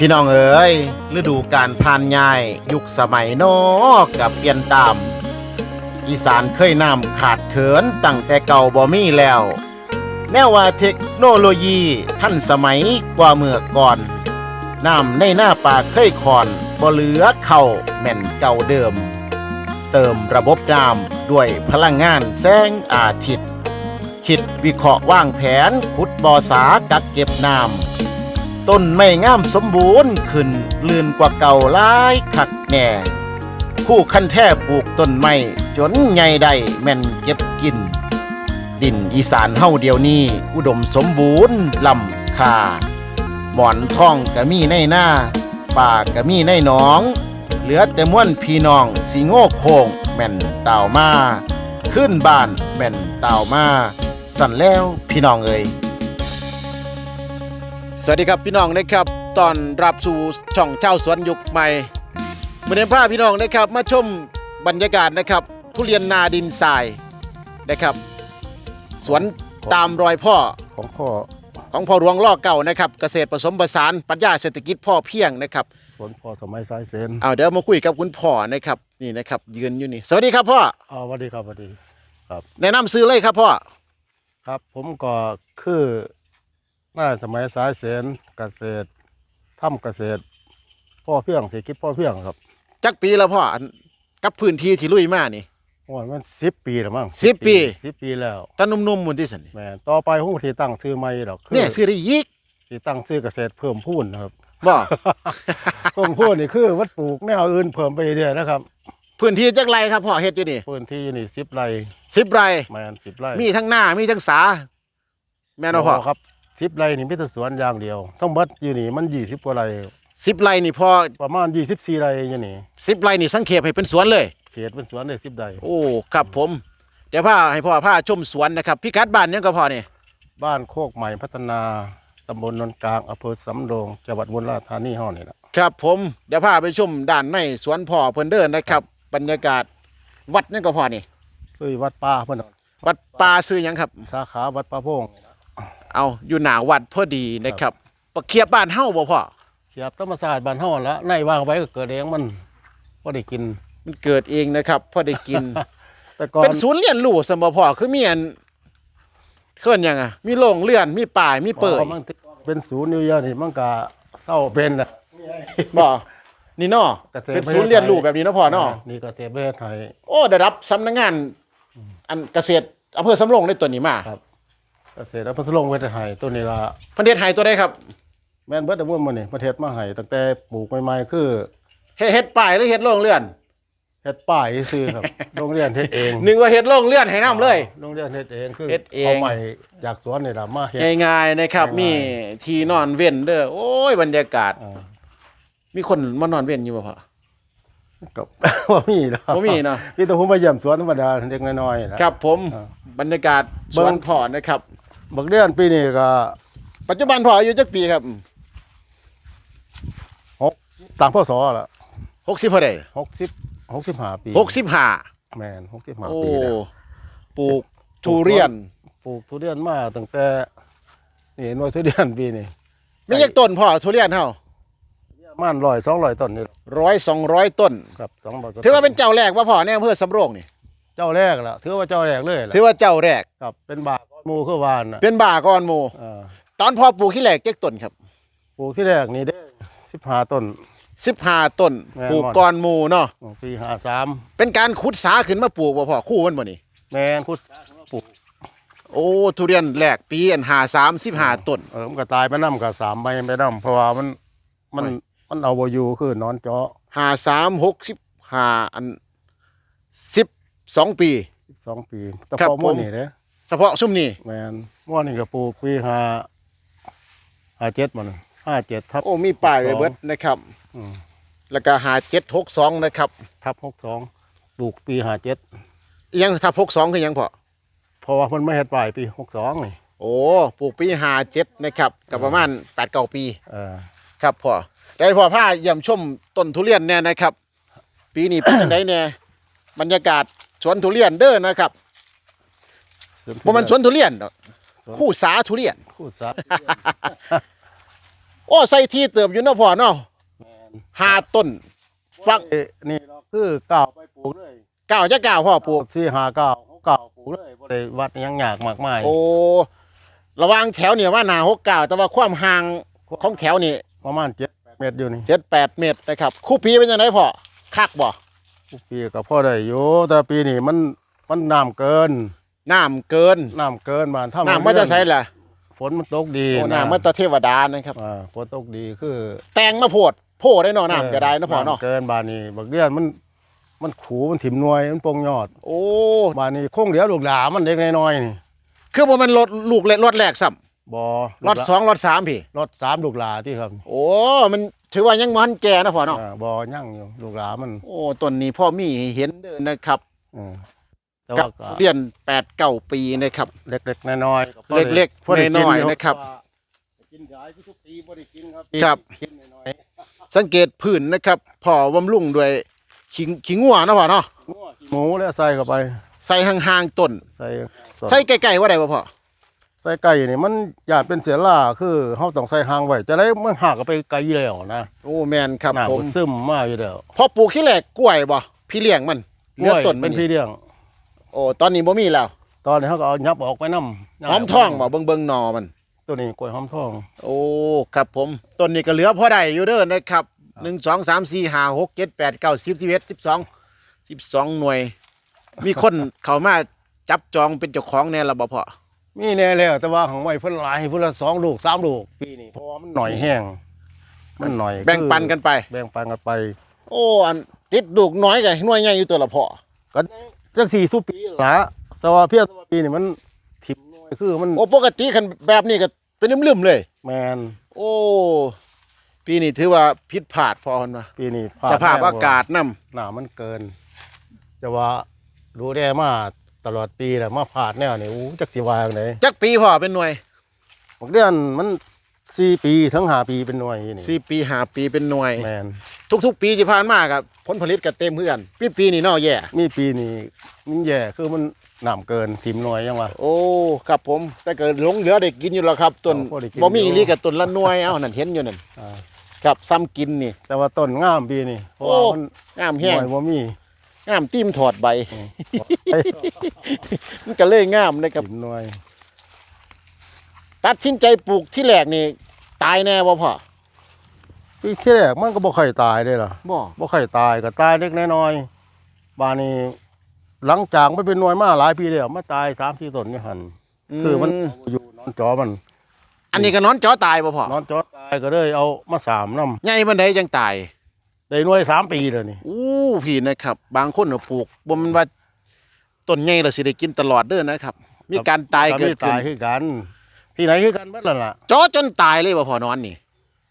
พี่น้องเอ๋ยฤดูการผ่านยายยุคสมัยโนกับเปลี่ยนตามอีสานเคยน้ำขาดเขินตั้งแต่เก่าบ่มีแล้วแม้ว่าเทคโนโลยีทันสมัยกว่าเมื่อก่อนน้ำในหน้าป่าเคยคอนบ่เหลือเข้าแม่นเก่าเดิม เติมระบบน้ำด้วยพลังงานแสงอาทิตย์ คิดวิเคราะห์ว่างแผนขุดบ่อสากักเก็บน้ำ ต้นไม่งามสมบูรณ์ขึ้นลื่นกว่าเก่าหลายคักแหน่คู่คันแท้ปลูกต้นไม้จนใหญ่ได้แม่นเก็บกิน ดินอีสานเฮาเดียวนี้ อุดมสมบูรณ์ลำคาหมอนท่องก็มีในหน้าป่าก็มีในหนอง เหลือแต่ม้วนพี่น้องสิโง่โคงแม่นเต่ามา ขึ้นบ้านแม่นเต่ามา สั่นแล้วพี่น้องเอ่ย สวัสดีครับพี่น้องนะครับตอนรับสู่ช่องเช่าสวนยุคใหม่เมื่อนี้พาพี่น้องนะครับมาชมบรรยากาศนะครับ ทุเรียนนาดินทรายนะครับ สวนตามรอยพ่อของพ่อของพ่อหลวงล่อเก่านะครับ เกษตรผสมผสานปรัชญาเศรษฐกิจพ่อเพียงนะครับสวนพ่อสมัยสายเซนเอาเดี๋ยวมาคุยกับคุณพ่อนะครับนี่นะครับยืนอยู่นี่สวัสดีครับพ่ออ๋อสวัสดีครับสวัสดีแนะนำซื้อเลยครับพ่อครับผมก็คือห น้าสมัยสายเซนเกษตรทำเกษตร พ่อเพียงเศรษฐกิจพ่อเพียงครับจักปีแล้วพ่ออันกับพื้นที่ที่ลุยมานี่ โอ้ยมันสิบปีแล้วมั้งสิบปี สิบปีแล้วตานุ่มๆมุนที่สันนี่แหม่ต่อไปผมที่ตั้งซื้อใหม่ดอกคืเนี่ยซื้อได้ยิกที่ตั้งซื้อเกษตรเพิ่มพูนนะครับ บ่ เพิ่มพูนนี่คือวัดปลูกแนวอื่นเพิ่มไปเรื่อยๆนะครับพื้นที่จักไรครับพ่อเฮ็ดอยู่นี่พื้นที่นี่สิบไร่สิบไร่แมนสิบไร่มีทั้งหน้ามีทั้งสา แม่นบ่พ่อ ครับ สิบไร่นี่มีแต่สวนอย่างเดียวทั้งหมดอยู่นี่มันยี่สิบกว่าไร่สิบไร่นี่พอประมาณยี่สิบสี่ไร่อยู่นี่สิบไร่นี่สังเขปให้เป็นสวนเลย เขตเป็นสวนเลยสิบไร่โอ้ครับผม เดี๋ยวพาให้พ่อพาชมสวนนะครับพี่กัดบ้านยังก็พอนี่บ้านโคกใหม่พัฒนาตำบลนนกลางอำเภอสำโรงจังหวัดบุรีรัมย์ธานีเฮานี่แหละครับผมเดี๋ยวพาไปชมด้านในสวนพ่อเพิ่นเดินนะครับ บรรยากาศวัดยังก็พอนี่คือวัดป่าเพิ่นน่ะวัดป่าซื้อหยังครับ สาขาวัดป่าโพง เอาอยู่หน้าวัดพอดีนะครับปะเคียบบ้านเฮาบ่พ่อเขียบธรรมศาสตร์บ้านเฮาละในวางไว้ก็เกิดเองมันบ่ได้กิน มันเกิดเองนะครับพอได้กิน แต่ก่อนเป็นศูนย์เรียนรู้สมบ่พ่อคือมีอันเคลื่อนหยังอะมีโรงเรือนมีป่ายมีเปิดพอมันเป็นศูนย์อยู่เยอะนี่มันก็เศร้าเป็นน่ะ บ่นี่เนาะเกษตร เป็นศูนย์เรียนรู้แบบนี้เนาะพ่อเนาะนี่ก็เกษตรประเทศไทยโอ้ได้รับสำนักงาน อันเกษตรอำเภอสำโรงได้ตัวนี้มาครับ เกษตรและพัฒนาประเทศไทยตัวนี้ก็ประเทศไทยตัวได้ครับแม่นเบิดแต่ว่ามื้อนี้ประเทศมาให้ตั้งแต่ปลูกใหม่ๆคือเฮ็ดเฮ็ดป้ายหรือเฮ็ดโรงเรือน เฮ็ดป้ายซื้อครับ โรงเรียนเฮ็ดเองนึกว่าเฮ็ดโรงเรือนให้น้ำเลย โรงเรียนเฮ็ดเองคือเฮ็ดเอง เอาใหม่จากสวนนี่ล่ะมาเฮ็ดง่ายๆนะครับง่ายๆมีที่นอนเว้นเด้อโอ้ยบรรยากาศ อ่ามีคนมานอนเว้นอยู่บ่พ่อ ก็ บ่มีเนาะบ่มีเนาะ มีแต่ผมมาเยี่ยมสวนธรรมดาเด็กน้อยๆนะครับผมอ่าบรรยากาศสวนพ่อนะครับ บักเดือนปีนี้ก็ ปัจจุบันพ่ออายุจักปีครับตามพศล่ะ60เท่าใด60 65ปี65แม่น65โอ้ปีแล้วปลูกทุเรียนปลูกทุเรียนมาตั้งแต่นี่หน่วยทุเรียนปีนี้มีจักต้นพ่อทุเรียนเฮาประมาณ100 200ต้นนี่ล่ะ100 200ต้นครับ200ต้นถือว่าเป็นเจ้าแรกว่าพ่อในอำเภอสำโรงนี่เจ้าแรกล่ะถือว่าเจ้าแรกเลยล่ะถือว่าเจ้าแรกครับเป็นบาก้อน หมู่คือวานน่ะเป็นบ่าก่อนหมู่เออตอนพ่อปลูกที่แรกจักต้นครับปลูกที่แรกนี่ได้15ต้น 15ต้นแม่นปลูกก่อนหมู่เนาะปี53เป็นการขุดสาขึ้นมาปลูกบ่พ่อคู่มันบ่นี่แม่นคุดปลูกโอ้ทุเรียนแรกปีอันหาสามสิบห้าต้น เออมันก็ตายไปน้ำกับสามใบไปน้ำเพราะว่ามันมันโอ้ย มันเอาบอยู่คือนอนเจาะหาสามหกสิบห้าอันสิบสองปี สองปีแต่ครับพอม้วนผมนี่เด้ เฉพาะซุ่มนี่แมนม้วนนี่ก็ปลูกปีห้าห้าเจ็ดมันห้าเจ็ดทับโอ้มีป้ายไว้เบิดนะครับ อืมแล้วก็หาเจ็ดหกสองนะครับทับหกสองปลูกปีห้าเจ็ดอิหยังถ้าหกสองคือหยังพอเพราะว่ามันไม่เห็ดปลายปีหกสองนี่โอ้ปลูกปีหาเจ็ดนะครับกับประมาณแปดเก้าปี เออครับพ่อได้พอผ้าเยี่ยมชมต้นทุเรียนเนี่ยนะครับ ปีนี้เป็นยังไงเนี่ยบรรยากาศสวนทุเรียนเด้อนะครับ บ่มันสวนทุเรียนดอกคู่สาทุเรียน คู่สาโอ้ใส่ที่เติบอยู่เนาะพ่อเนาะห้าต้น ฟังเอ้นี่เราคือก้าวไปปลูกเลยเก้าจะเก้าพ่อปลูกสี่ห้าก้าวเขาก้าวปลูกเลยบ่ได้วัดหยังยากมากมายโอ้ระหวังแถวเนี่ยว่าหนาหกเก้าแต่ว่าความห่างของแถวนี่ประมาณเจ็ดเมตรอยู่นี่เจ็ดแปดเมตรนะครับ คู่ปีเป็นยังไงพ่อคักบ่ทุกปีก็พอได้อยู่แต่ปีนี้มันมันน้ำเกิน น้ำเกินน้ำเกินมาถ้าน้ำมันจะใช้แหละฝนมันตกดีโอ้นะน้ำมันจะเทวดานะครับอ่าฝนตกดีคือ แตงมาโพดโพดได้เนาะน้ำก็ได้เนาะพ่อเนาะำเกินบานนี้บักเดือนมันมันขูมันถิ่มหน่วยมันปงยอด โอ้บานนี้คงเหลียวลูกหลามันเด็กน้อยๆนี่คือบ่แมันรถลูกเล็กรถแรกซ้บ่ำรถสองรถสามพี่รถสามลูกหลาที่ครับ โอ้มันถือว่ายังมันแก่นะพ่อเนาะอ่าบ่ยั่งอยู่ลูกหลามัน โอ้ต้นนี้พ่อมีให้เห็นเด้อนะครับอืม แต่กัว่าบก็เรียนแปดเก้าปีนะครับ เล็กๆน้อยๆพอได้เล็กๆพได้น้อยๆกินะครับ กินยายทุกปีบ่ได้กินครับครับ กินน้อยสังเกตพื้นนะครับพ่อบำรุงด้วยขิงขิงงัวนะพ่อเนาะๆหมูแล้วใส่เข้าไป ใส่ห่างๆต้น ใส่สดใส่ใกล้ๆว่าได้บ่พ่อใส่ไก่นี่มันอยากเป็นเสียล่าคือเฮาต้องใส่หางไว้จะได้มันหักก็ไปไกลแล้วนะโอ้แมนครับน้ำผมมันซึมมาอยู่แล้วพอปลูกขี้แหลกกล้วยบ่พี่เลี้ยงมันเหลือต้นมัเป็นนพี่เลี้ยง โอ้ตอนนี้บ่มีแล้วตอนนี้เขาก็เอายับออกไปน้ำหอมทองบ่เบิ่งเบิ่งๆหนอมัน ตัวนี้กล้วยหอมทอง โอ้ครับผมต้นนี้ก็เหลือพอได้อยู่เด้อนะครับหนึ่งสองสามสี่ห้าหกเจ็ดแปดเก้าสิบสิบเอ็ดสิบสองสิบสองหน่วย มีคนเข้ามาจับจองเป็นเจ้าของแน่ละบ่พอมีแน่แล้วแต่ว่าของไว้เพิ่นหลายเพิ่นละสองลูกสามลูกปีนี้เพราะว่ามันหน่อยแห้งมันหน่อยแบ่งปันกันไป แบ่งปันกันไป โอ้อันติดลูกน้อยกับหน่วยใหญ่อยู่ตัวละพอก็ จังสี่สุปีละแต่ว่าเพียงแต่ว่าปีนี้มันถิ่มหน่อยคือมันโอ้ปกติคันแบบนี้ก็เป็นลืมๆเลย แมนโอ้ ปีนี้ถือว่าผิดพลาดพอคนว่าปีนี้พลดสภาพแน่อากาศนํหนามันเกิน แต่ว่ารู้ได้มาตลอดปีแหละมาผ่าดแนวนี่อู้จักสิวาจังไดจักปีพอเป็นหน่วยบางเดือนมัน สี่ปีถึงห้าปีเป็นหน่วยนี่สี่ปีห้าปีเป็นหน่วย แมนทุก ๆ ปีที่ผ่านมากับผลผลิตก็เต็มเพื่อนปีปีนี้เนอแย่ มีปีนี้มันแย่คือมันหนามเกินถิ่มหน่วยยังวะ โอ้ครับผม แต่เกิดหลงเหลือได้กินอยู่แล้วครับต้นโอ้พอได้กินบ่มีอยู่ อีหลีกับต้นละหน่วยเอ้านั่นเห็นอยู่นั่นอ่าครับซ้ำกินนี่ แต่ว่าต้นงามปีนี้เพราะว่าโอ้มันงามหแห้งน่วยบ่มีงามติ้มถอดใบ มันก็เลยงามนะครับถิ่มหน่วย ตัดสินใจปลูกที่แรกนี่ ตายแน่บ่พ่อปีที่แรกมันก็บ่ค่อยตายเลยล่ะบ่บ่ค่อยตายก็ตายเล็กน้อยๆบานนี้หลังจากมันเป็นหน่วยมาหลายปีแล้วมาตายสามสี่ต้นอยู่หันคือมันอยู่นอนจอมัน อันนี้ก็นอนจอตายบ่พ่อนอนจอตายก็เลยเอามาสามน้ใหญ่มันได้จังตายำได้หน่วยสามปีเลยนี่อู้พี่นะครับ บางคนน่ะปลูกบ่แมันว่าต้นใหญ่แล้วสิได้กินตลอดเด้อนะครับ มีการตายเกิดขึ้นตายคือกัน ที่ไหนคือกันเบิดล่ะล่ะจอจนตายเลยบ่พ่อนอนนี่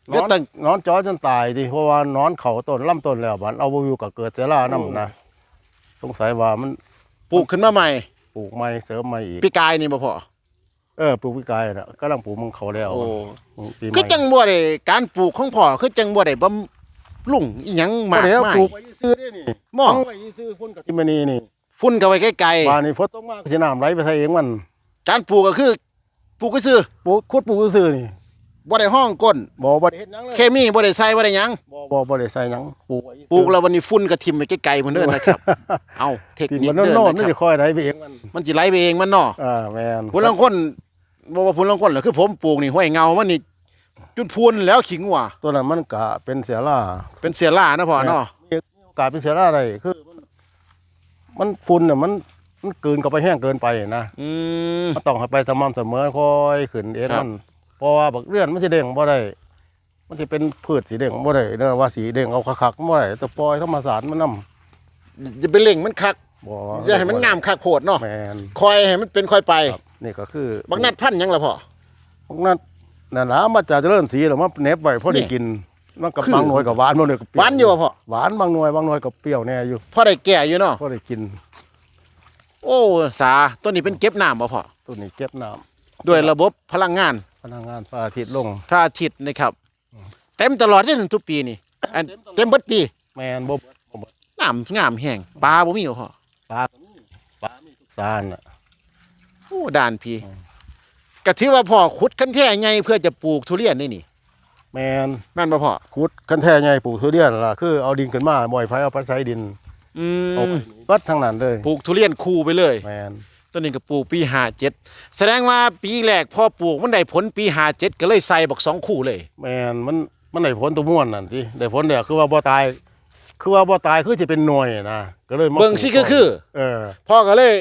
นเดี๋อยวนตั้ง นอนจอจนตายดิเพราะว่านอนเขาต้นลำต้นแล้วบันเอาบ่อยู่กับเกิดเสียล่านํนะสงสัยว่ามันปลูกขึ้นมาใหม่ปลูกใหม่เสริมใหม่อีกปีกายนี่บ่พ่อเออปลูกวิกายน่ะกำลังปลูกมันเขาแล้วโอ้ปีใหม่คือจังบ่ได้การปลูกของพ่อคือจังบ่ได้บำรุงอีหยังมากเดี๋ยวมายปลูกไว้ซื้อได้นี่หม้อตั้งไว้ซื้อพุ่นกับที่มันนี่นี่ฝุ่นก็ไว้ไกลบ้านนี่ฝนตกมากสิน้ำไหลไปใส่เองมัน ๆการปลูกก็คือ ปลูกก็ซื้อปลูกขุดปลูกซื้อนี่บ่ได้ห้องก้นบ่บ่ได้เฮ็ดหยังเลยเคมีบ่ได้ใส่บ่ได้หยังบ่บ่บ่ได้ใส่หยังปลูกไว้ซื้อปลูกแล้ววันนี้ฝุ่นก็ทิ่มไปไกลๆพุ่นเด้อนะครับ เอาเทคที่นิคมันเด้อโน่นๆนะมันครัจะบคอยไหลไปเองมันมันสิไหลไปเองมันเนาะอ่าแม่นพุ่นลางคนบ่ว่าพุ่นลางคนเหรอคือผมปลูกนี่ห้วยเงามันนี่จุดพูนแล้วขิงหัวตัวนั้นมันก็เป็นเสียล่าเป็นเสียล่านะพ่อเนาะมีโอกาสเป็นเสียล่าได้คือ มันมันฝุ่นน่ะมัน มันเกินเข้าไปแห้งเกินไปนะอืม มันต้องให้ไปสม่ำเสมอค่อยขึ้นเองครับ มันเพราะว่าบักเลื่อนมันสิเด้งบ่ได้มันสิเป็นพืชสีเด้งบ่ได้เด้อว่าสีเด้งเอาคักๆบ่ได้แต่ปล่อยธรรมชาติมันนํอย่าไปเล่งมันคัก บ่อย่าให้มันงามคักโพดเนาะแม่นคอยให้มันเป็นคอยไปครับนี่ก็คือบักนัดพันธุ์หยังล่ะพ่อ บักนัดนั่นล่ะมาจากเจริญศรีแล้วมาเหน็บไว้พอได้นี่กินมันก็คือบางหน่วยก็หวานบางหน่วยก็เปรี้หวานอยู่บ่พ่อ หวานบางหน่วยบางหน่วยก็เปรี้ยวแน่อยู่ พ่อได้แก่อยู่เนาะพอได้กิน โอ้สาต้นนี้เป็นเก็บน้ำบ่พ่อตัวนี้เก็บน้ำด้วยระบบพลังงานพลังงานพระอาทิตย์ลง พระอาทิตย์นะครับ เต็มตลอดจนทุกปีนี่อันเต็มเบิดปีแม่นบ่เบิดบ่เบิดน้ำงามแห้งปลาบ่มีบ่พ่อปลาก็มีปลามีทุกสารน่ะโอ้ด่านพี่อืมก็ถือว่าพ่อขุดคันแท้ใหญ่เพื่อจะปลูกทุเรียนนี่นี่ แมนแม่นบ่พ่อขุดกันแท้ใหญ่ปลูกทุเรียนล่ะคือเอาดินขึ้นมาบ่อยไฟเอาไปใส่ดิน อืเอามวัดทั้งนั้นเลยปลูกทุเรียนคู่ไปเลย แมนต้นนี้ก็ปลูกปีห้าเจ็ดแสดงว่าปีแรกพ่อปลูกมันได้ผลปีห้าเจ็ดก็เลยใส่บักสองคู่เลย แมนมันมันได้ผลตัวม่วนนั่นสิได้ผลเนี่ยคือว่าบ่ตาย คือว่าบ่ตายคือจะเป็นหน่วยนะก็เลยมาเบิ่งสิก็คือ เออพ่อก็เลย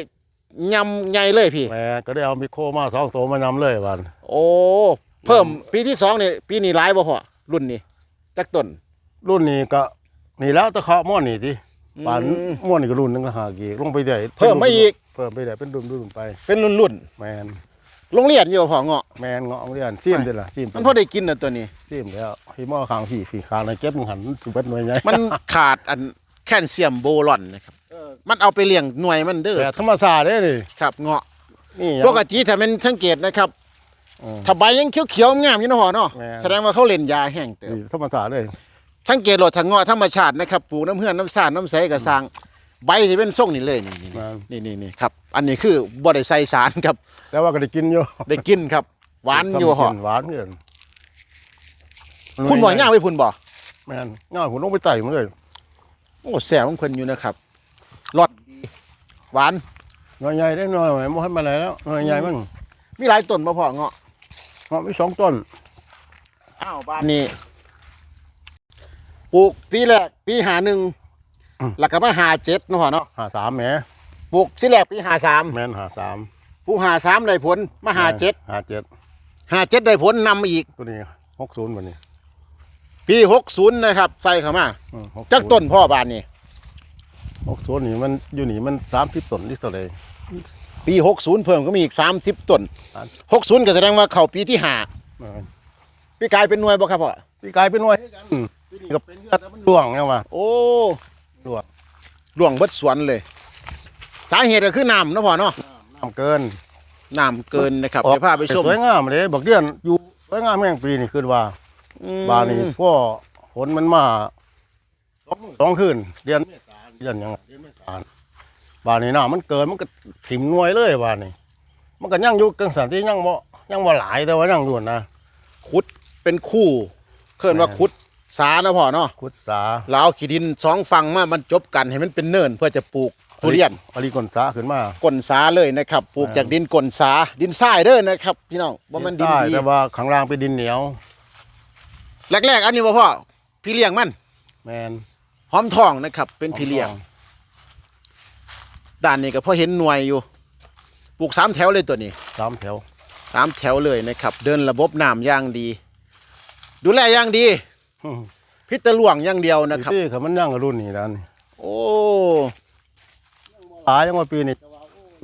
ยำใหญ่เลยพี่แหมก็ได้เอามิโครมาสองตัวมานำเลยวันโอ้เพิ่มปีที่สองนี่ปีนี้ร้ายบ่พ่อรุ่นนี้จักต้นรุ่นนี้ก็นี่แล้วตะเคาะม่วนนี่สิอืม ปานม่วนนี่ก็รุ่นหนึงก็หากอีกลงไปได้เพิ่มมาอีก เพิ่มไปได้เป็นรุ่นรุ่นไป เป็นรุ่นรุ่นแมนๆโรงเรียนอยู่บ่พ่อเงาะแมนเงาะเรียนซีมเด้อล่ะซีมมันพอได้กินน่ะตัวนี้ ซีมแล้วที่หม้อข้างพี่พี่ข้างในเก็บมันหันสุเบ็ดหน่วยใหญ่มันขาดอันแคลเซียมโบรอนนะครับมันเอาไปเลี้ยงหน่วยมันเด้อแต่ธรรมชาติเด้นี่ครับเงาะนี่ปกติถ้ามันสังเกตนะครับอืมถ้าใบยังเขียวๆงามอยู่เนาะพ่อเนาะแม่น แสดงว่าเขาเล่นยาแห้งเติบนี่ธรรมชาติเลย สังเกตโลดทางเงาะธรรมชาตินะครับปลูกน้ำเฮือนน้ำสานน้ำใสกระสร้างใบที่เป็นส่งนี่เลยนี่นี่แม่นนี่นี่นี่ครับ อันนี้คือบ่ได้ใส่สารครับแต่ว่าก็ได้กินอยู่ได้กินครับ หวานอยู่เหรอหวานเกินคุณบ่ย่างไว้พุ่นบ่แม่นง่ายผมลงไปไต่มันเลยโอ้แสบของเพิ่นอยู่นะครับรสหวานหน่วยใหญ่ได้หน่อยไหมบ่ให้มาไหนแล้วหน่วยใหญ่มันมีหลายต้นบ่พอเงาะเงาะมีสองต้นอ้าวบ้านนี้ ปลูกปีแรกปีหาหนึ่งแล้วก็มาหาเจ็ดเนาะพ่อเนาะหาสามแหมปลูกสิแรกปีหาสามแม่นหาสามปลูกหาสามได้ผลมาหาเจ็ดหาเจ็ดหาเจ็ดได้ผลนำมาอีกตัวนี้หกศูนย์วันนี้ ปีหกศูนย์นะครับใส่เข้ามาอืม60จักต้นพ่อบานนี้หกศูนย์นี่มันอยู่นี่มันสามสิบต้นที่ตัวเลยปีหกศูนย์เพิ่มก็มีอีกสามสิบต้นครับหกศูนย์ก็แสดงว่าเข้าปีที่ห้าแม่นปีกลายเป็นหน่วยบ่ครับพ่อพี่กลายเป็นหน่วยอืมนี่ ก็เป็นเลือดแล้วมันร่วงไงวะโอ้ร่วงล่วงเบิดสวนเลย สาเหตุก็คือน้ำเนาะพ่อเนาะน้ำเกินน้ำเกินนะครับเดี๋ยวพาไปชมสวยงามเลยบักเดือนอยู่สวยงามแม่งปีนี่คือว่าอืมบานนี้พ่อฝนมันมาสองสองคืนเดือนเมษาเดือนหยังอะเดือนเมษาบานนี้น้ามันเกินมันก็ถิ่มหน่วยเลยบานนี้มันก็ยังอยู่กังสันที่ยังบ่ยังบ่หลายแต่ว่ายังอยู่นะขุดเป็นคู่ เคลื่อนว่าแม่นขุด สานะพ่อเนาะขุดสาเราเอาขี้ดินสองฝั่งมามันจบกันให้มันเป็นเนินเพื่อจะปลูกทุเรียนอลีกลสาขึ้นมาก้นสาเลยนะครับปลูกแม่นจากดินก้นสาดินทรายเด้อนะครับพี่น้องว่ามันดินใต้ดีแต่ว่าข้างล่างเป็นดินเหนียว แรกๆ อันนี้บ่พ่อพี่เลี้ยงมันแมนหอมทองนะครับ เป็นพี่เลี้ยงด้านนี้ก็พอเห็นหน่วยอยู่ปลูกสามแถวเลยตัวนี้สามแถวสามแถวเลยนะครับ เดินระบบน้ำอย่างดี ดูแลอย่างดี พิษตะล่วงอย่างเดียวนะครับที่เขามันยังกับรุ่นนี้แล้วนี่โอ้หายังว่าปีนี้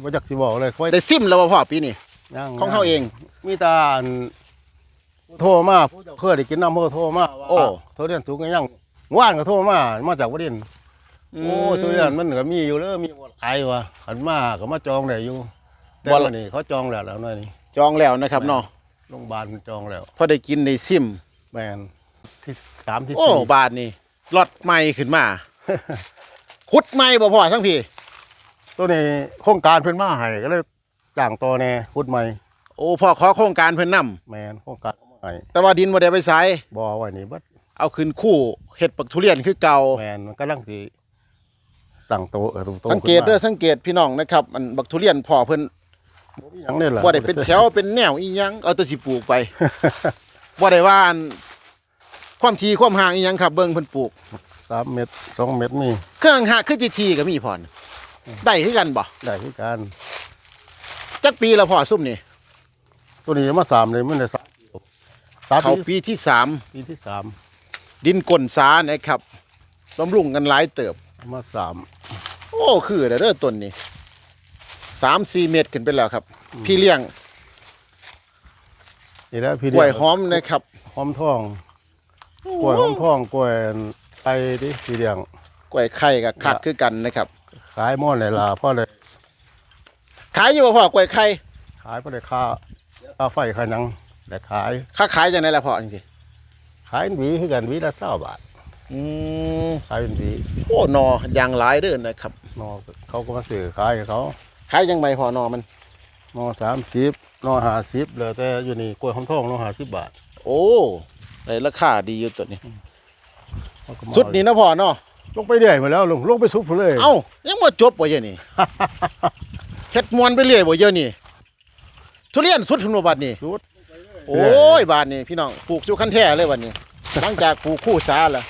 บ่จักสิบอกเลยค่อยได้ซิมแล้วบ่พ่อปีนี้ยังของเขาเอง มีแตาอันโทรมาเพื่อได้กินน้ำเพื่อโทรมาว่าโอ้โทรเรียนสูงกันยังว่านก็โทรมามาจากวดินทร์โอ้โทรเรียนมันก็มีอยู่เลยมีบ่หลายว่ะหันมาก็มาจองได้อยู่แต่บ่ละว่านี่เขาจองแล้วแล้วหน่อยนี่จองแล้วนะครับเนาะโรงพยาบาลจองแล้วพอได้กินได้ซิมแมน ที่สามที่โอ้สี่บาทนี่รถใหม่ขึ้นมา ขุดใหม่บ่พ่อทั้งพี่ ตัวนี้โครงการเพิ่นมาให้ก็เลยจ้างต่อแน่ขุดใหม่โอ้พ่อขอโครงการเพิ่นนํแมนโครงการมาให้แต่ว่าดินบ่ได้ไปใส่บ่ไว้นี่เบิดเอาขึ้นคู่เฮ็ดปักทุเรียนคือเก่า แมนมันกำลังสิตั้งโตเออโตสังเกตเด้อสังเกตพี่น้องนะครับอันบักทุเรียนพ่อเพิ่นหยังนี่ล่ะ บ่ได้เป็นแถวเป็นแนวอีหยังเอาแต่สิปลูกไป บ่ได้ว่าอัน ความทีความห่างอีหยังครับเบิ่งเพิ่นปลูกสามเม็ดสองเม็ดมีเครื่องห่างคือทีๆก็มีพรได้คือกันบ่ได้คือกันจักปีละพ่อซุ่มนี่ตัวนี้มาสามเลยมันได้สามปีสามเขาปีปีที่สามปีที่สามดินก้นสานะครับบำรุงกันหลายเติบ มาสามโอ้คือเด้อเด้อต้นนี้สามสี่เมตรขึ้นไปแล้วครับ พี่เลี้ยงนี่แหละพี่กล้วยหอมนะครับ หอมทอง กล้วยหอมทองกล้วยไตดิพี่เลี้ยงกล้วยไข่กับคักคือกันนะครับ ขายหม้อไหนล่ะพ่อเลยขายอยู่บ่พ่อกล้วยไข่ขายพ่อเลยค่าค่าไฟค่าหยังแต่ขายค่าขายจังไดล่ะพ่อจริงขายเป็นหวีคือกันหวีละเศร้าบาทๆอืมขายเป็นหวีโอ้หนอยางหลายเด้อนะครับนอเขาก็มาซื้อขายให้เขาขายยังไงพ่อหนอมัน นอสามสิบนอห้าสิบเลยแต่อยู่นี่กล้วยหอมทองนอห้าสิบบาท โอ้ ได้ราคาดีอยู่ตัวนี้ สุดนี้นะพ่อเนาะลงไปเรื่อยมาแล้วลงลงไปสุดพุ่นเลยเอ้ายังบ่จบบ่เยอะนี่ เฮ็ดมวนไปเรื่อยบ่เยอะนี่ทุเรียนสุดพุ่นบ่บัดนี้ สุด โอ้ยบาดนี้พี่น้องปลูกอยู่คันแท้เลยบัดนี้ หลังจากปลูกคู่สาแล้ว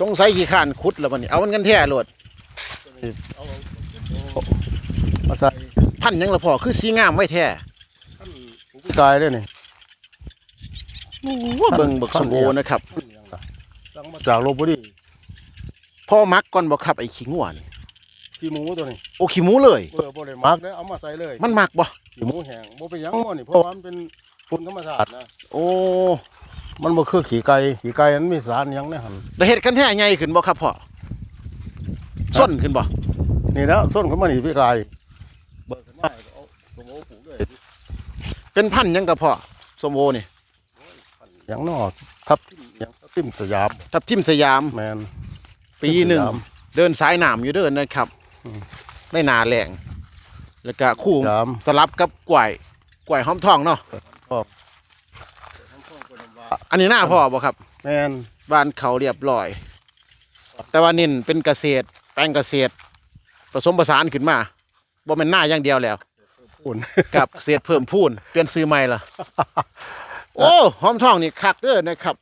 สงสัยขี้ข้านขุดแล้วบัดนี้เอามันกันแท้โลดมาใส่พันธุ์หยังละพ่อคือสีงามไว้แท้กายได้นี่ว่า เบิ่งเบิกสมโอนะครับสั่งมาจากลบบุรีพ่อมักก่อนบ่ครับไอ้ขี้งัวนี่ขี้หมูตัวนี้โอ้ขี้หมูเลยเออบ่ได้มักเด้อเอามาใส่เลย มันมักบ่ขี้หมูแห้งบ่เป็นหยังบ่นี่เพราะว่ามันเป็นฝุ่นธรรมชาตินะโอ้มันบ่คือขี้ไก่ขี้ไก่มันมีสารหยังในหั่นได้เฮ็ดกันแท้ใหญ่ขึ้นบ่ครับพ่อส้นขึ้นบ่นี่แล้วส้นเขามานี่พี่กายเบิกขึ้นมาเอาสมโอปลูกด้วยเป็นพันธุ์หยังกับพ่อสมโอนี่ หยังนอกทับทิมหยังทับทิมสยามทับทิมสยาม แมนปีหนึ่งสยามเดินสายหนามอยู่เดินนะครับอืมในนาแหลงแล้วก็คู่สยามสลับกับกล้วยกล้วยหอมทองเนาะชอบอันนี้หน้าพ่อบ่ครับ แมนบ้านเขาเรียบร้อย แต่ว่านินเป็นเกษตร แปลงเกษตร ผสมผสานขึ้นมาบ่แม่นหน้าอย่างเดียวแล้วอุ่นกับเกษตรเพิ่มพูนเปลี่ยนซื้อใหม่ล่ะ โอ้หอมทองนี่คักเด้อนะครับ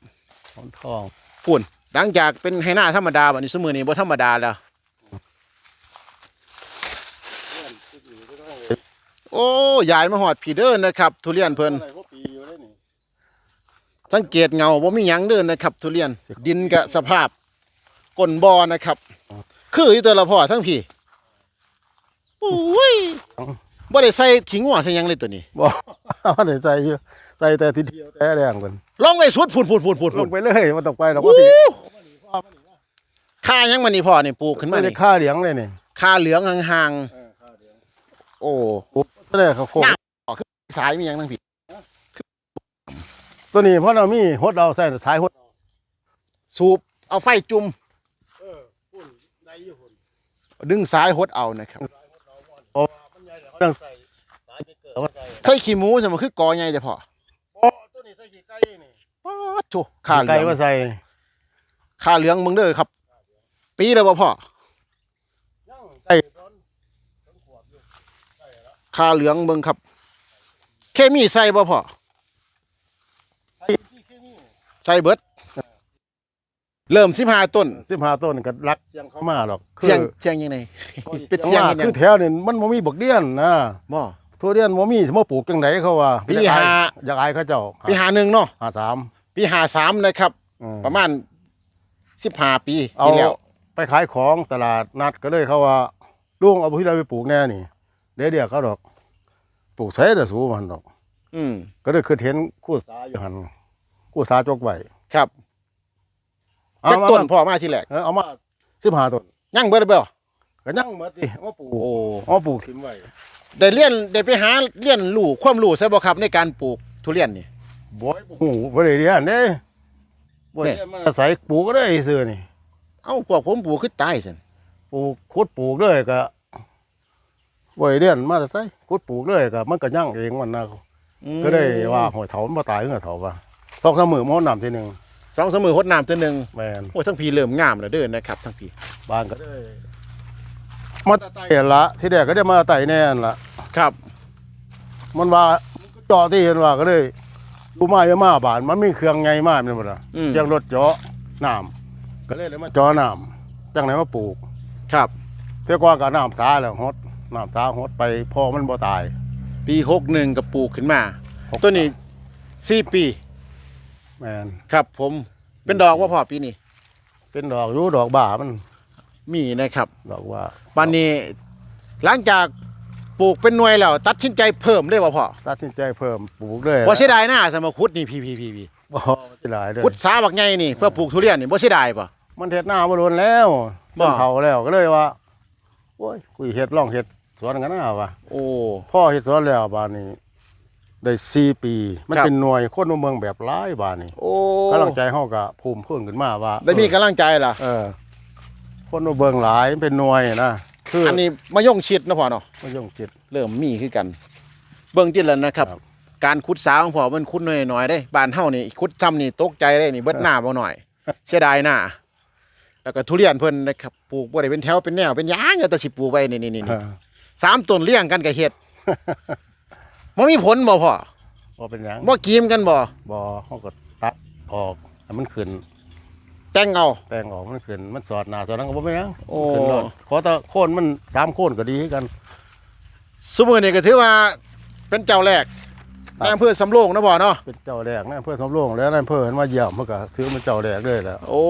หอนทองพูนหลังจากเป็นให้หน้าธรรมดาบัดนี้สมือนี้บ่ธรรมดาแล้ว โอ้ยายมาหอดผีเด้อนะครับ ทุเรียนเพิ่นอะไรพวกปีอยู่เลยนี่สังเกตเงาบ่มีหยังเด้อนะครับ ทุเรียนดินกับสภาพก้นบ่อนะครับ คืออยู่ตัวละพ่อทั้งพี่โอ้ยบ่ได้ใส่ขิงหัวใส่หยังเลยตัวนี้บอกว่าได้ใส่อยู่ ใส่แต่ทีเดียวแต่แดงกันลองไปสุดพูนพูนพูนพูนลพูงนไปเลยมันต้องไปหรอกว่าพี่ค่าหยังมันนี่พ่อนี่ปลูกขึ้นมาไม่ได้นี่ค่าเหลียงเลยนี่ค่าเหลืองห่างๆโอ้ ก็ได้เขาโคกน่ะสายมีหยังทั้งพี่ตัวนี้เพราะเรามีหดเอาใส่สายหดสูบเอาไฟจุ่มเออพุ่นได้อยู่พุ่นดึงสายหดเอานะครับเพราะว่ามันใหญ่เดี๋ยวเขาต้องใส่สายเกิดมาใส่ใส่ขี้หมูจะมันคือกอใหญ่แต่พ่อโอ้ตัวนี้ใส่ ขี้ไก่นี่ป๊าดโถค่าเหลืไก่องมาใส่ค่าเหลืองมึงเด้อครับ ปีแล้วบ่พ่อยังใส่ตอนค่าเหลืองเบิ่งครับ เคมีใส่บ่พ่อใส่ที่แค่นี้ใส่เบิด เริ่ม15ต้น สิบห้าต้นก็รักเสียงเข้ามาหรอกคือเสียงเสียงยังไง เป็นเสียงว่าเฮ็ดหยัคืงอแถวนี่มันบ่มีบักเดียนนะบ่ ทุเรียนบ่มีสิมาปลูกจังไดเขาว่าปีห้า อยากอายเขาเจ้าปีหาหนึ่งเนาะห้าสาม ปีหาสามนะครับ อืม ประมาณ15ปีเอาที่แล้วไปขายของตลาดนัดก็เลยเขาว่าลุงเอาที่เราไปปลูกแน่นี่เดี๋ยวเดี๋ยวเขาดอก ปลูกใส่แต่สูมันดอก อืมก็เลยคือเห็นคู่สาอยู่หันคู่สาจกไว้ครับเอาจักมาต้นพ่อมาทีแรกเออเอามาสิบห้าต้นยังเบิดบ่ก็ยังหมดดิเอามาปลูกโอ้เอามาปลูกทิ้งไว้ ได้เรียนได้ไปหาเรียนรู้ความรู้ใช่บ่ครับในการปลูกทุเรียนนี่บ่อยหูบ่ได้เรียนเด้บ่ได้เรียนมาอาศัยปลูกก็ได้ซื่อนี่เอ้าพวกผมปลูกคือตายซั่นปลูกขุดปลูกเลยก็บ่ได้เรียนมาแต่ไสขุดปลูกเลยก็มันก็ยั่งเองมันนะอืมก็ได้ว่าหอยเถามันบ่ตายเหือเถาว่าต้องเสมอมอน้ำทีหนึงสองสามมือหดน้ำตัวหนึงแม่นโอ้ยทั้งพี่เริ่มงามแล้วเด้อนะครับทั้งพี่บ้านก็ได้ มาไต่ละที่แรกก็ได้มาไต่แน่นละครับ มันว่าเจาะที่เห็นว่าก็เลยดูมาเยอะมาบาน มันมีเครื่องไงมาเป็นหมดละอืม เครื่องรถเจาะน้ำก็เลยเลยมาเจาะน้ำจังไหนมาปลูก ครับ เท่ากว่ากับน้ำสาแล้วฮดน้ำสาฮดไปพอมันบ่ตาย ปี61ก็ปลูกขึ้นมา หก ตัวนี้สี่ปี แม่นครับ ผมเป็นดอกว่าพอปีนี้เป็นดอกอยู่ดอกบ่ามัน มีนะครับดอกว่าปันนี้หลังจากปลูกเป็นหน่วยแล้ว ตัดสินใจเพิ่มเลยว่าพ่อตัดสินใจเพิ่มปลูกเลยบ่เสียดายหน้าสมาคุดนี่พี่พี่พี่พี่บ่สิหลายเลยคุดสาบักใหญ่นี่เพื่อปลูกทุเรียนนี่บ่เสียดายป่ะมันเฮ็ดหน้ามาโดนแล้วบ่จนเขาแล้วก็เลยว่าโอ้ยกุยเฮ็ดลองเฮ็ดสวนกันนะว่ะโอ้พ่อเฮ็ดสวนแล้วบานนี้ได้สี่ปี มันครับเป็นหน่วยคนมาเมืองแบบหลายบานนี้โอ้กำลังใจเฮาก็ภูมิเพิ่มขึ้นมาว่าได้มีกำลังใจล่ะเออ คนมาเบิ่งหลายเป็นหน่วยนะคืออัอันนี้มายงชิดนะพ่อเนาะมันย่งจิต เริ่มมีคือกัน เบิ่งติดแล้วนะครับ ครับ การขุดสาของพ่อมันขุดน้อยๆได้บ้านเฮานี่ขุดซ้ำนี่ตกใจได้นี่เบิดหน้าบ่หน่อย เสียดายหน้าแล้วก็ทุเรียนเพิ่นนะครับปลูกบ่ได้เป็นแถวเป็นแนวเป็นหยางเอาแต่สิปลูกไว้นี่ๆเออๆๆสามต้นเลี้ยงกันก็เฮ็ดบ่มีผลบ่พ่อบ่เป็นหยังบ่กีมกันบ่บ่เฮาก็ตัดออกให้มันขึ้น แต่งเอา แต่งออกมันขึ้นมันสอดหน้าสอดหลังก็บ่เป็นหยังโอ้ ขึ้นรถขอแต่โคนมันสามโคนก็ดีคือกันซุมื้อนี้ก็ถือว่าเป็นเจ้าแรกครับ ในอำเภอสำโรงนะพ่อเนาะเป็นเจ้าแรกนะเพื่อสำโรงแล้วนั่นเพื่อเห็นว่าเยี่ยมเพื่อก็ถือมันเจ้าแรกเลยแหล้วโอ้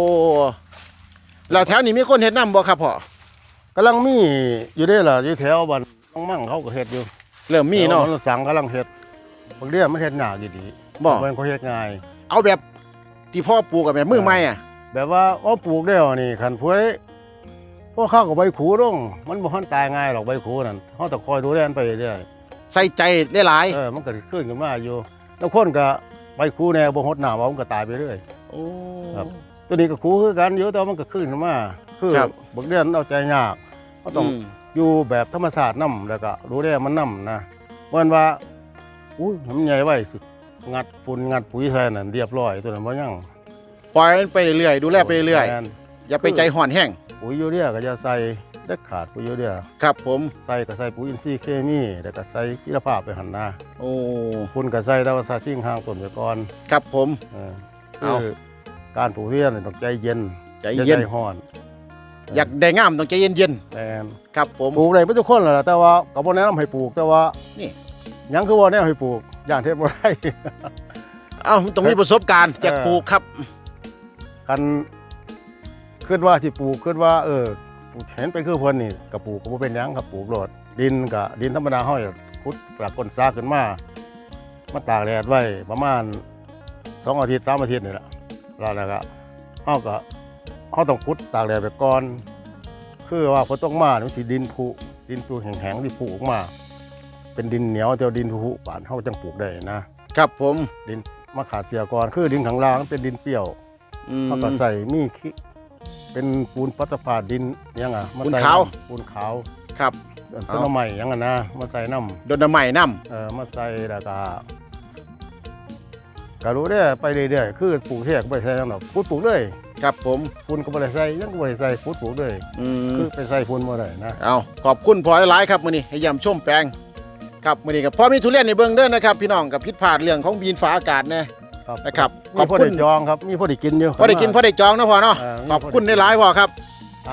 แล้วแถวนี้มีคนเฮ็ดนํบ่ครับพ่อกำลังมีอยู่ได้ล่ะอยู่แถวบ้านน้องมั่งเขาก็เฮ็ดอยู่เริ่มมีเนาะ แถวมัสั่งกำลังเฮ็ดบางเรื่องมันเฮ็ดยากอยู่ดีบ่ มันเขาเฮ็ดง่ายเอาแบบที่พ่อปลูกกับแบบมือใหม่อะ แบบว่าเอาปลูกได้วนี่คันพวยพวกข้าวกับใบขูลงมันบ่ทันตายง่ายหรอกใบขูนั่นเฮาต้องคอยดูแลมันไปเรื่อยใส่ใจได้หลายเออมันก็สิขึ้นขึ้นมาอยู่แล้วคนก็ใบขูแน่บ่ฮดน้ำเอามันก็ตายไปเรื่อยโอ้ครับตัวนี้ก็ขูคือกันอยู่แต่ว่ามันก็ขึ้นขึ้นมาคือครับ บางเรื่องเอาใจยากเขาต้อง มอยู่แบบธรรมศาสตร์นํแล้วก็รู้ได้มันนํนะเหมือนว่าอุ้ยมันใหญ่ไว้สุดงัดฝุ่นงัดปุ๋ยใส่นั่นเรียบร้อยตัวนั้นบ่ยัง ปล่อยมันไปเรื่อยๆดูแลไปเรื่อยแม่นๆอย่าไปใจห่อนแห้งปุ๋ยยูเรียก็จะใส่เด็ดขาดปุ๋ยยูเรียครับผมใส่ก็ใส่ปุ๋ยอินทรีย์เคมีแล้วก็ใส่ชีวภาพไปหันหน้าโอ้คุณก็ใส่แต่ว่าใส่สิ่งห่างต้นไปก่อนครับผม เออเอา คือการปลูกเรียนนี่ต้องใจเย็นใจอย่าเย็นใจร้อนอยากได้งามต้องใจเย็นแม่นๆครับผม ปลูกได้ไม่ทุกคนแหละแต่ว่าก็บ่แนะนำให้ปลูกแต่ว่านี่หยังคือบ่แนะนำให้ปลูกอย่างเทศบ่ได้ เอ้าต้องมีประสบการณ์จากเออปลูกครับ กันคิดว่าสิปลูกคิดว่า เออปลูกเห็นเป็นคือเพิ่นนี่ก็ปลูกก็บ่เป็นหยังครับปลูกโลดดินก็ดินธรรมดาเฮาเนี่ยขุดจากก้นซากขึ้นมามาตากแดดไว้ประมาณสองอาทิตย์สามอาทิตย์นี่แหละแล้วแล้วก็เฮาก็เฮาต้องขุดตากแดดไปก่อนคือว่าพอต้องมานี่มันสิดินผุดินผุแห้งๆที่ผุออกมา เป็นดินเหนียวแต่ว่าดินผุปานเฮาจังปลูกได้นะ ครับผมดินมะขาเสียก่อนคือดินข้างล่างมันเป็นดินเปรี้ยว อืม เขาก็ใส่มีขี้เป็นปูนปัสสาวะดินยังอะมปูนใส่ขาวำปูนขาวครับส่วนสนใหม่ยังอะนะมาใส่น้โดนใหม่น้ำเออมาใส่แล้วก็ก็รู้ได้ไปเรื่อยๆคือปลูกเทียกไปใส่ยังหรอกพูดปลูกเลยำครับผม ปูนก็ไม่ได้ใส่ยังก็ไม่ได้ใส่พูดปลูกเลยอืม คือไปใส่ปูนมาได้นะ เอาขอบคุณพอหลายๆครับมื้อนี้ให้ยำชมแปลงครับมื้อนี้ก็พอมีทุเรียนในเบิ่งเด้อนะครับ พี่น้องกับพิษพลาดเรื่องของบีนฟ้าอากาศแน่ นะครับมีขอบพอคุณได้จองครับมีพอได้กินอยู่พอได้กินพอได้จองนะพ่อเนาะเออมีขอบคุณได้หลายๆพ่อครับ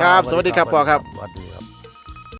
ครับ สวัสดีครับพ่อครับสวัสดี